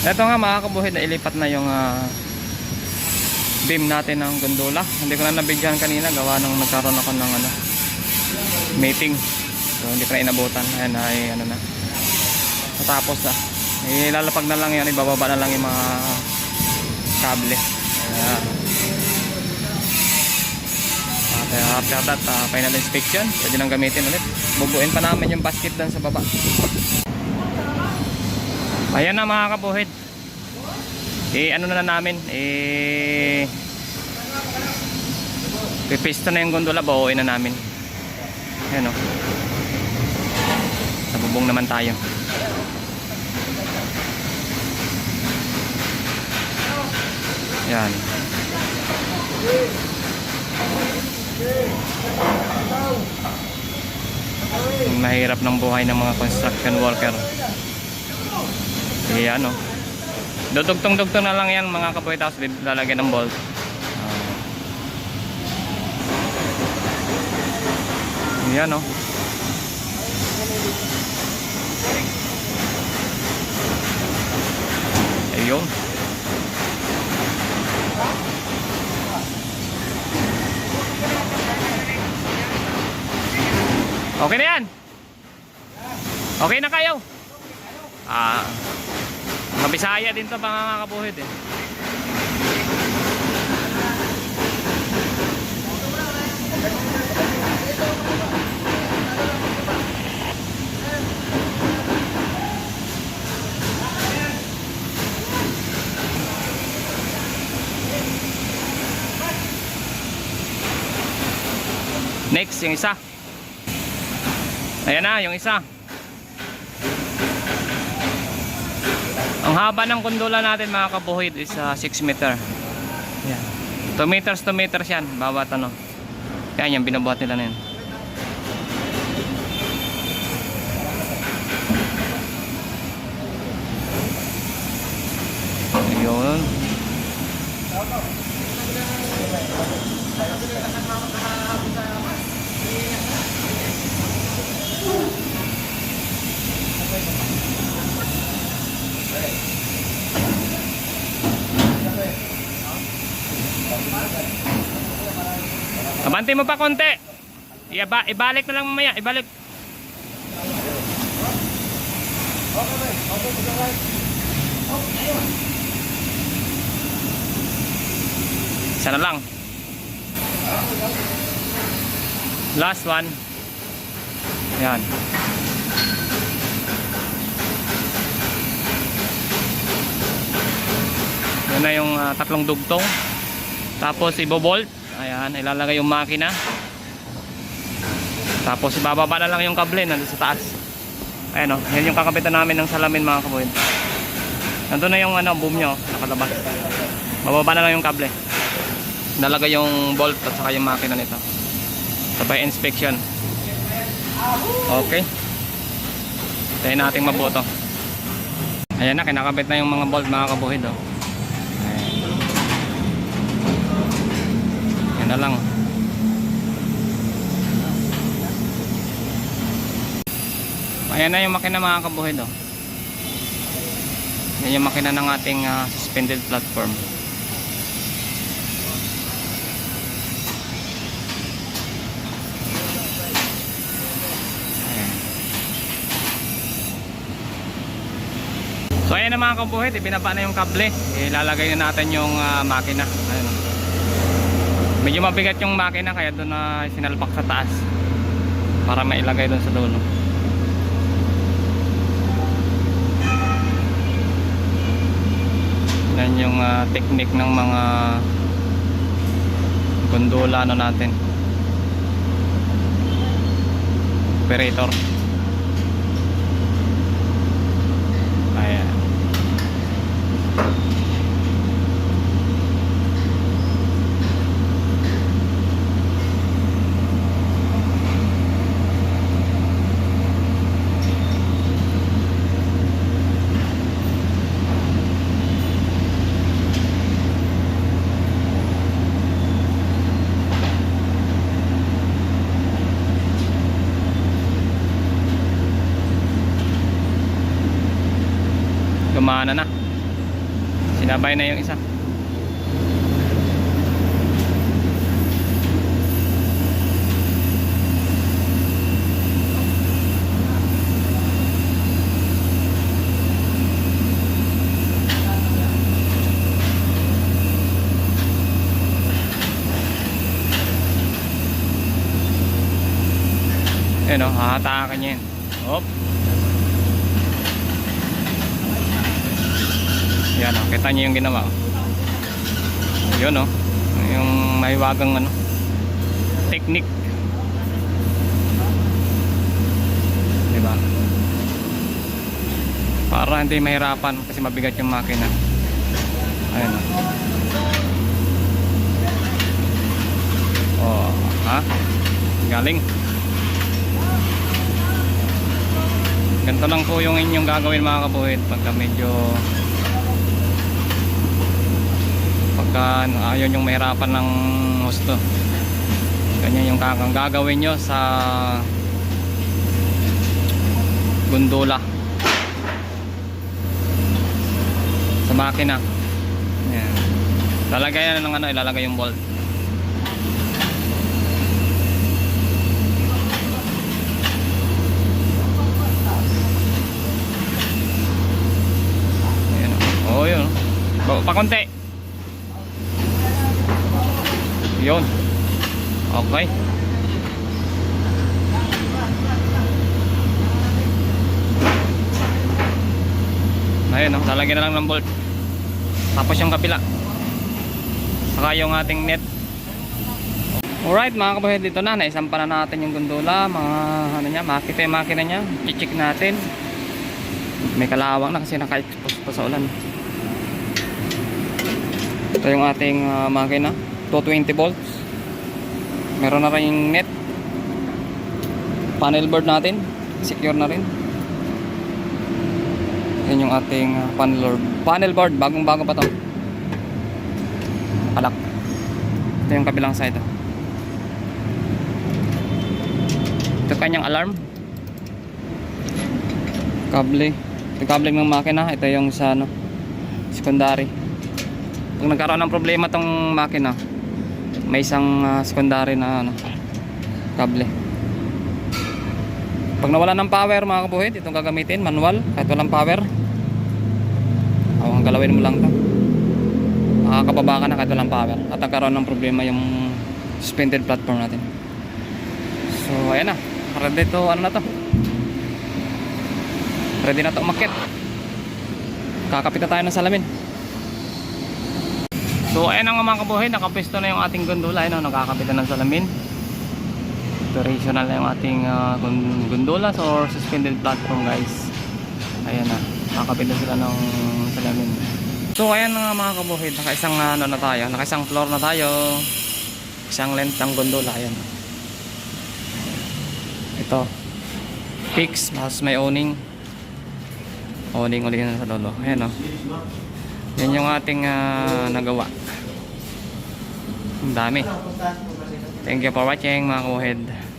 Ito nga mga kabuhid, na ilipat na yung ah, beam natin ng gondola. Hindi ko na nabigyan kanina, gawa nung nagkaroon ako ng ano, meeting. So hindi ko na inabutan. Ayan ay ano na. Natapos na. Ilalapag na lang yan, ibababa na lang yung mga kable. Ayan. At uh, after that, ah, final inspection. Pwede nang gamitin ulit. Bubuin pa namin yung basket doon sa baba. Ayan na mga kabuhid. Eh ano na namin, eh pipisto na yung gondola, bawain na namin. Ayan o. Nabubong naman tayo. Yan. Ang mahirap ng buhay ng mga construction worker. Sige ano. Dudugtong-dugtong na lang yan mga kapoy tapos lalagyan ng bolt. Ah. Yan oh. Ayun. Okay na yan. Okay na kayo. Ah. Mga Bisaya din to mga kabuhid eh. Next, yung isa. Ayan na, yung isa. Ang haba ng gondola natin mga kabuhid is uh, 6 meter. Yan. 2 meters, 2 meters yan. Bawat ano. Yan yung binubuhat nila na yan. Ayun. Abante mo pa konti. Iaba, ibalik na lang mamaya, ibalik. Isa na lang. Last one. Yan. Yan na yung ah, tatlong dugtong. Tapos ibobolt. Ayan, ilalagay yung makina. Tapos ibababa na lang yung kable nandun sa taas. Ayan o, yan yung kakapitan namin ng salamin mga kabuhin. Nandun na yung ano, boom nyo, nakalabas. Bababa na lang yung kable. Nalagay yung bolt at saka yung makina nito. Sabay inspection. Okay. Tayo nating mabuto. Ayan na, kinakabit na yung mga bolt mga kabuhid. Oh. Ayan. Yan na lang. Ayan na yung makina mga kabuhid. Oh. Yan yung makina ng ating ah, suspended platform. Ayan. So ayan na mga kabuhid, ibinaba na yung kable. Ilalagay na natin yung ah, makina. Medyo mabigat yung makina kaya doon na sinalpak sa taas. Para mailagay doon sa dulo. Yan yung ah, technique ng mga gondola ano natin. Operator. Ayan. Gumana na. Sinabay na yung isa. Yan o, hahatakan niya yan. Hop. Yan o, kita niyo yung ginawa. o. Yun o, yung mahiwagang ano, technique. Diba? Para hindi mahirapan kasi mabigat yung makina. Ayan o. Oh, ha? Galing. Ganito lang po yung inyong gagawin mga kabuhit pagka medyo pagka ano, ayaw yung mahirapan ng husto ganyan yung kakang gagawin nyo sa gundula sa makina yan. lalagay na ng ano ilalagay yung bolt Ayan. Oh, yun. Baba pa konti. Yun. Okay. Ayun o. Lalagyan na lang ng bolt. Tapos yung kapila. Saka yung ating net. Alright mga kabahed dito na. Naisampa na natin yung gondola. Mga ano niya. Makita yung makina niya. I-check natin. May kalawang na kasi naka-expose pa sa ulan. Ito yung ating ah, makina. 220 volts. Meron na rin yung net. Panel board natin. Secure na rin. Yan yung ating ah, panel board. Panel board. Bagong bago pa to. Palak. Ito yung kabilang side. oh. Ito kanyang alarm. Kable. Ito kable ng makina. Ito yung sa ano, secondary. Pag nagkaroon ng problema tong makina, may isang ah, secondary na ano, kable. Pag nawala ng power mga kabuhit, itong gagamitin, manual, kahit walang power. O, ang galawin mo lang to. Makakababa ka na kahit walang power. At nagkaroon ng problema yung suspended platform natin. So, ayan na. Ready to, ano na to? Ready na to umakit. Kakapit na tayo ng salamin. So ayan ang mga kabuhay, nakapesto na yung ating gondola, ayun, oh, nakakapit na ng salamin. Operational na yung ating gun- gondola or suspended platform guys. Ayan na, nakakapit na sila ng salamin. So ayan nga mga kabuhay, nakaisang ano na tayo, nakaisang floor na tayo. Isang length ng gondola, ayan. Ito. Fix, mas may owning. Owning ulit na sa lolo. Ayan o. Yan yung ating ah, nagawa. Ang dami. Thank you for watching mga kuhid.